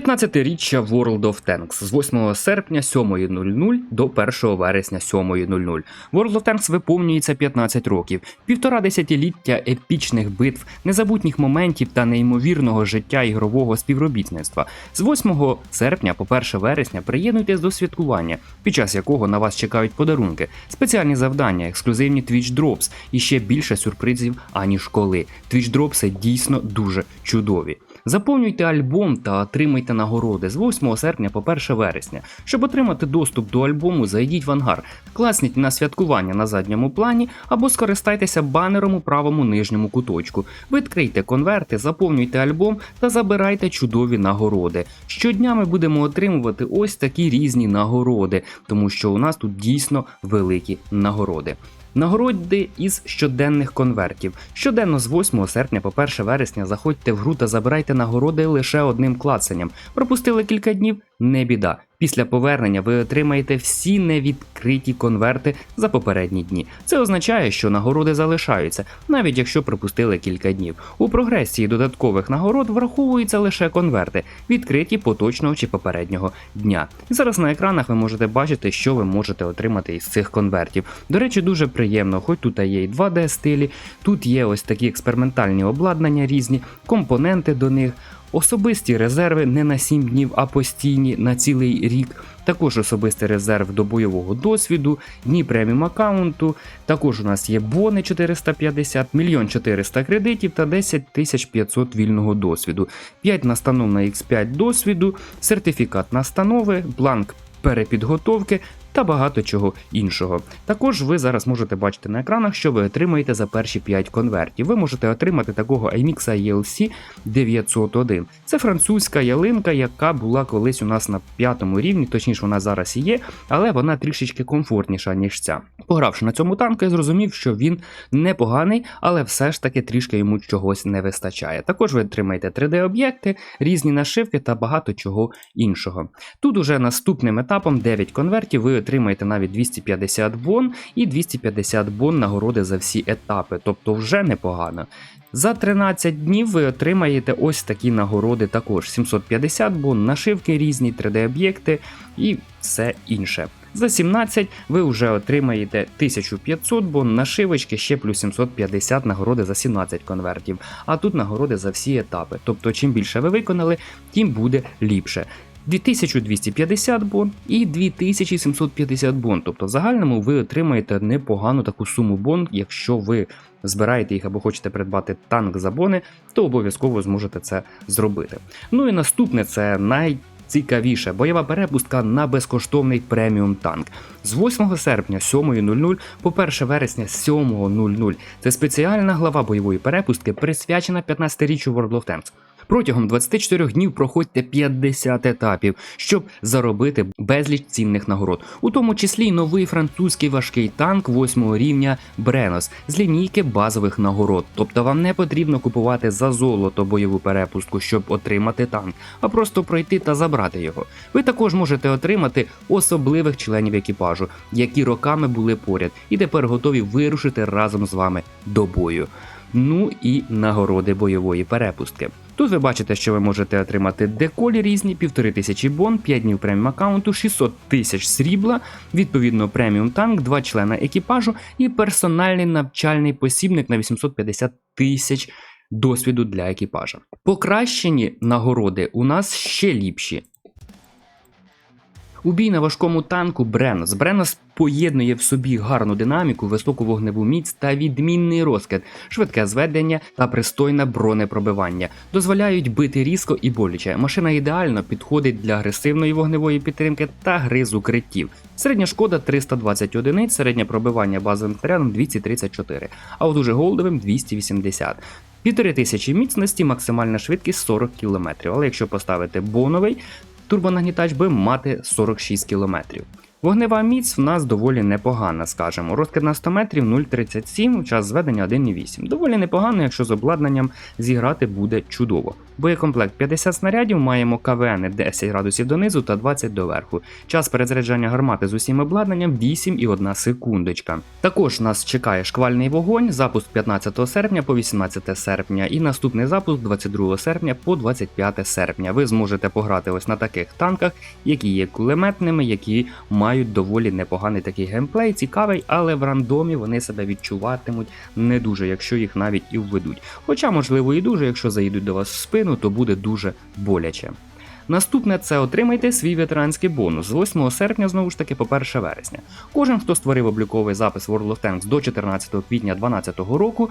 15-річчя World of Tanks з 8 серпня 7.00 до 1 вересня 7.00. World of Tanks виповнюється 15 років, півтора десятиліття епічних битв, незабутніх моментів та неймовірного життя ігрового співробітництва. З 8 серпня по 1 вересня приєднуйтесь до святкування, під час якого на вас чекають подарунки, спеціальні завдання, ексклюзивні Twitch Drops і ще більше сюрпризів аніж коли. Twitch Drops дійсно дуже чудові. Заповнюйте альбом та отримайте нагороди з 8 серпня по 1 вересня. Щоб отримати доступ до альбому, зайдіть в ангар, класніть на святкування на задньому плані або скористайтеся банером у правому нижньому куточку. Відкрийте конверти, заповнюйте альбом та забирайте чудові нагороди. Щодня ми будемо отримувати ось такі різні нагороди, тому що у нас тут дійсно великі нагороди. Нагороди із щоденних конвертів. Щоденно з 8 серпня по 1 вересня заходьте в гру та забирайте нагороди лише одним клацанням. Пропустили кілька днів, не біда. Після повернення ви отримаєте всі невідкриті конверти за попередні дні. Це означає, що нагороди залишаються, навіть якщо пропустили кілька днів. У прогресії додаткових нагород враховуються лише конверти, відкриті поточного чи попереднього дня. Зараз на екранах ви можете бачити, що ви можете отримати із цих конвертів. До речі, дуже приємно, хоч тут є і 2D стилі, тут є ось такі експериментальні обладнання різні, компоненти до них. Особисті резерви не на 7 днів, а постійні на цілий рік. Також особистий резерв до бойового досвіду, дні преміум аккаунту. Також у нас є бони 450, мільйон 400 кредитів та 10 500 вільного досвіду, 5 настанов на X5 досвіду, сертифікат настанови, бланк перепідготовки та багато чого іншого. Також ви зараз можете бачити на екранах, що ви отримаєте за перші 5 конвертів. Ви можете отримати такого IMX ELC 901. Це французька ялинка, яка була колись у нас на п'ятому рівні, точніше вона зараз і є, але вона трішечки комфортніша, ніж ця. Погравши на цьому танку, я зрозумів, що він непоганий, але все ж таки трішки йому чогось не вистачає. Також ви отримаєте 3D-об'єкти, різні нашивки та багато чого іншого. Тут уже наступним етапом 9 конвертів ви отримаєте навіть 250 бон і 250 бон нагороди за всі етапи, тобто вже непогано. За 13 днів ви отримаєте ось такі нагороди також: 750 бон, нашивки різні, 3D-об'єкти і все інше. За 17 ви вже отримаєте 1500 бон, нашивочки ще плюс 750 нагороди за 17 конвертів. А тут нагороди за всі етапи. Тобто, чим більше ви виконали, тим буде ліпше. 2250 бон і 2750 бон. Тобто в загальному ви отримаєте непогану таку суму бон, якщо ви збираєте їх або хочете придбати танк за бони, то обов'язково зможете це зробити. Ну і наступне це най. Цікавіше, бойова перепустка на безкоштовний преміум танк з 8 серпня 7.00 по 1 вересня 7.00. Це спеціальна глава бойової перепустки, присвячена 15-річчю World of Tanks. Протягом 24 днів проходьте 50 етапів, щоб заробити безліч цінних нагород, у тому числі й новий французький важкий танк 8 рівня Бренос з лінійки базових нагород. Тобто вам не потрібно купувати за золото бойову перепустку, щоб отримати танк, а просто пройти та забрати його. Ви також можете отримати особливих членів екіпажу, які роками були поряд, і тепер готові вирушити разом з вами до бою. Ну і нагороди бойової перепустки. Тут ви бачите, що ви можете отримати деколі різні, 1500 бон, 5 днів преміум аккаунту, 600 тисяч срібла, відповідно преміум танк, 2 члена екіпажу і персональний навчальний посібник на 850 тисяч досвіду для екіпажа. Покращені нагороди у нас ще ліпші. У бій на важкому танку Бренос. Бренос поєднує в собі гарну динаміку, високу вогневу міць та відмінний розкид, швидке зведення та пристойне бронепробивання. Дозволяють бити різко і боляче. Машина ідеально підходить для агресивної вогневої підтримки та гри з укриттів. Середня шкода 320 одиниць, середнє пробивання базовим снарядом 234, а от уже голдовим 280. Півтори тисячі міцності, максимальна швидкість 40 км. Але якщо поставити боновий, турбонагнітач би мати 46 км. Вогнева міць в нас доволі непогана, скажемо. Розкид на 100 метрів 0,37, час зведення 1,8. Доволі непогано, якщо з обладнанням зіграти буде чудово. Боєкомплект 50 снарядів, маємо КВН 10 градусів донизу та 20 доверху. Час перезаряджання гармати з усім обладнанням 8,1 секундочка. Також нас чекає шквальний вогонь, запуск 15 серпня по 18 серпня, і наступний запуск 22 серпня по 25 серпня. Ви зможете пограти ось на таких танках, які є кулеметними, які мають доволі непоганий такий геймплей, цікавий, але в рандомі вони себе відчуватимуть не дуже, якщо їх навіть і введуть. Хоча, можливо, і дуже, якщо заїдуть до вас в спину, то буде дуже боляче. Наступне це отримайте свій ветеранський бонус з 8 серпня, знову ж таки, по 1 вересня. Кожен, хто створив обліковий запис World of Tanks до 14 квітня 2012 року,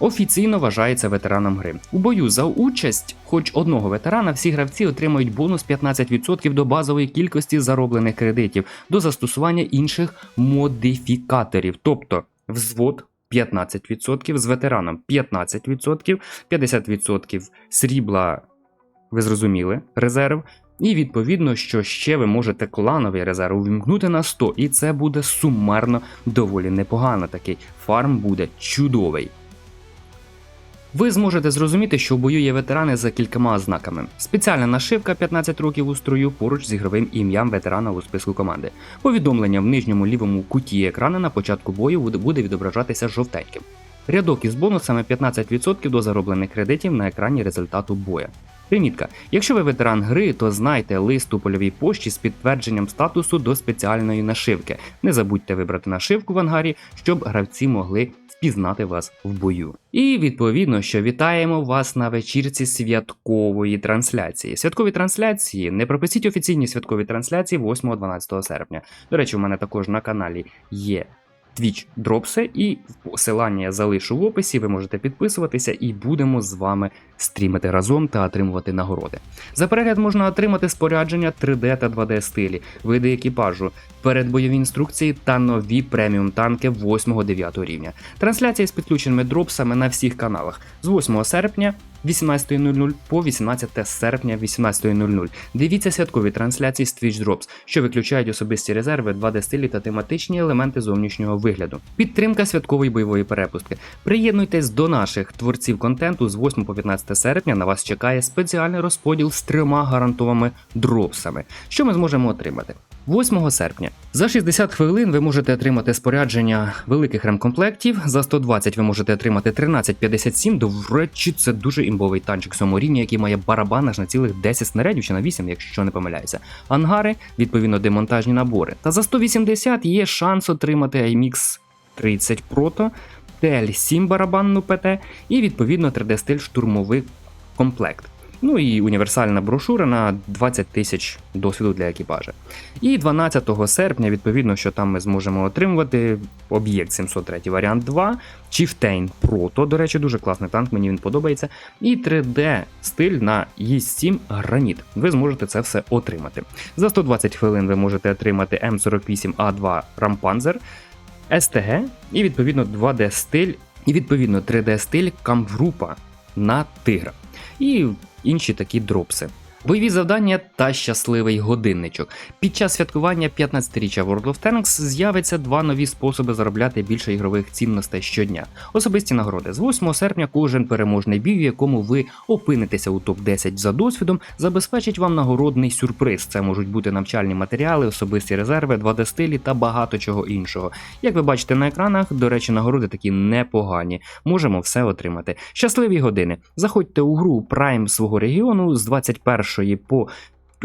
офіційно вважається ветераном гри. У бою за участь хоч одного ветерана всі гравці отримають бонус 15% до базової кількості зароблених кредитів до застосування інших модифікаторів, тобто взвод. 15%, з ветераном 15%, 50% срібла, ви зрозуміли, резерв. І відповідно, що ще ви можете клановий резерв увімкнути на 100, і це буде сумарно доволі непогано. Такий фарм буде чудовий. Ви зможете зрозуміти, що в бою є ветерани за кількома ознаками. Спеціальна нашивка 15 років у строю поруч з ігровим ім'ям ветерана у списку команди. Повідомлення в нижньому лівому куті екрану на початку бою буде- відображатися жовтеньким. Рядок із бонусами 15% до зароблених кредитів на екрані результату боя. Примітка: якщо ви ветеран гри, то знайте лист у польовій пошті з підтвердженням статусу до спеціальної нашивки. Не забудьте вибрати нашивку в ангарі, щоб гравці могли впізнати вас в бою. І відповідно, що вітаємо вас на вечірці святкової трансляції. Святкові трансляції не пропустіть офіційні святкові трансляції 8-12 серпня. До речі, у мене також на каналі є. Twitch дропси, і посилання я залишу в описі. Ви можете підписуватися, і будемо з вами стрімити разом та отримувати нагороди. За перегляд можна отримати спорядження 3D та 2D стилі, види екіпажу, передбойові інструкції та нові преміум танки 8-9 рівня. Трансляція з підключеними дропсами на всіх каналах з 8 серпня 18.00 по 18 серпня 18.00. Дивіться святкові трансляції з Twitch Drops, що виключають особисті резерви, 2D стилі та тематичні елементи зовнішнього вигляду. Підтримка святкової бойової перепустки. Приєднуйтесь до наших творців контенту з 8 по 15 серпня. На вас чекає спеціальний розподіл з трьома гарантованими дропсами. Що ми зможемо отримати? 8 серпня за 60 хвилин ви можете отримати спорядження великих ремкомплектів. За 120 ви можете отримати 1357. До речі, це дуже імбовий танчик сьомого рівня, який має барабан аж на цілих 10 снарядів чи на 8, якщо не помиляюся. Ангари, відповідно, демонтажні набори. Та за 180 є шанс отримати IMX 30 Proto, TL7 барабанну ПТ і відповідно 3D-стиль штурмовий комплект. Ну і універсальна брошура на 20 тисяч досвіду для екіпажа. І 12 серпня, відповідно, що там ми зможемо отримувати об'єкт 703 варіант 2, Chieftain Proto, до речі, дуже класний танк, мені він подобається. І 3D стиль на E7 граніт. Ви зможете це все отримати. За 120 хвилин ви можете отримати М48А2 Рампанзер, СТГ і відповідно 2D стиль, і відповідно 3D стиль Камврупа на тигра. І інші такі дропси. Бойові завдання та щасливий годинничок. Під час святкування 15-річчя World of Tanks з'явиться два нові способи заробляти більше ігрових цінностей щодня. Особисті нагороди з 8 серпня кожен переможний бій, в якому ви опинитеся у топ-10 за досвідом, забезпечить вам нагородний сюрприз. Це можуть бути навчальні матеріали, особисті резерви, 2D стилі та багато чого іншого. Як ви бачите на екранах, до речі, нагороди такі непогані. Можемо все отримати. Щасливі години. Заходьте у гру Prime свого регіону з 21 по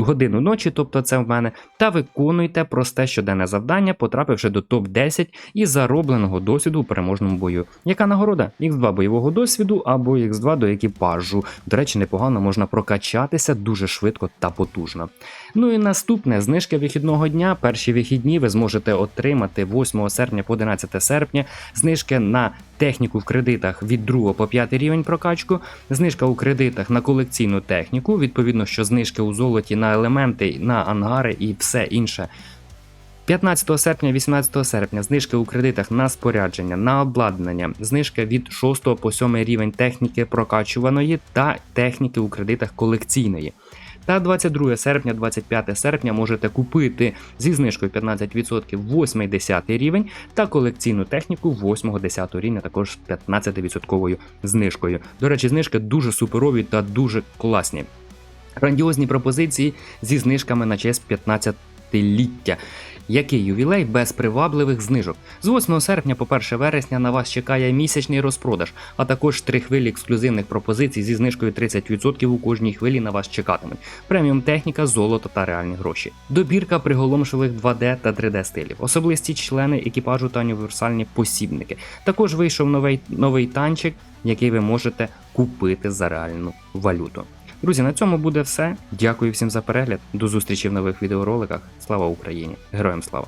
годину ночі, тобто це в мене, та виконуйте просте щоденне завдання, потрапивши до топ-10 і заробленого досвіду у переможному бою. Яка нагорода? Х2 бойового досвіду або Х2 до екіпажу. До речі, непогано можна прокачатися дуже швидко та потужно. Ну і наступне знижки вихідного дня. Перші вихідні ви зможете отримати 8 серпня по 11 серпня. Знижки на техніку в кредитах від 2 по 5 рівень прокачку, знижка у кредитах на колекційну техніку, відповідно, що знижки у золоті на елементи, на ангари і все інше. 15 серпня, 18 серпня знижки у кредитах на спорядження, на обладнання, знижка від 6 по 7 рівень техніки прокачуваної та техніки у кредитах колекційної. Та 22 серпня, 25 серпня можете купити зі знижкою 15% 8-10 рівень та колекційну техніку 8-10 рівня також з 15% знижкою. До речі, знижки дуже суперові та дуже класні. Грандіозні пропозиції зі знижками на честь 15-ліття. Який ювілей без привабливих знижок? З 8 серпня по 1 вересня на вас чекає місячний розпродаж, а також три хвилі ексклюзивних пропозицій зі знижкою 30% у кожній хвилі на вас чекатимуть. Преміум техніка, золото та реальні гроші. Добірка приголомшливих 2D та 3D стилів, особисті члени екіпажу та універсальні посібники. Також вийшов новий, новий танчик, який ви можете купити за реальну валюту. Друзі, на цьому буде все. Дякую всім за перегляд. До зустрічі в нових відеороликах. Слава Україні! Героям слава!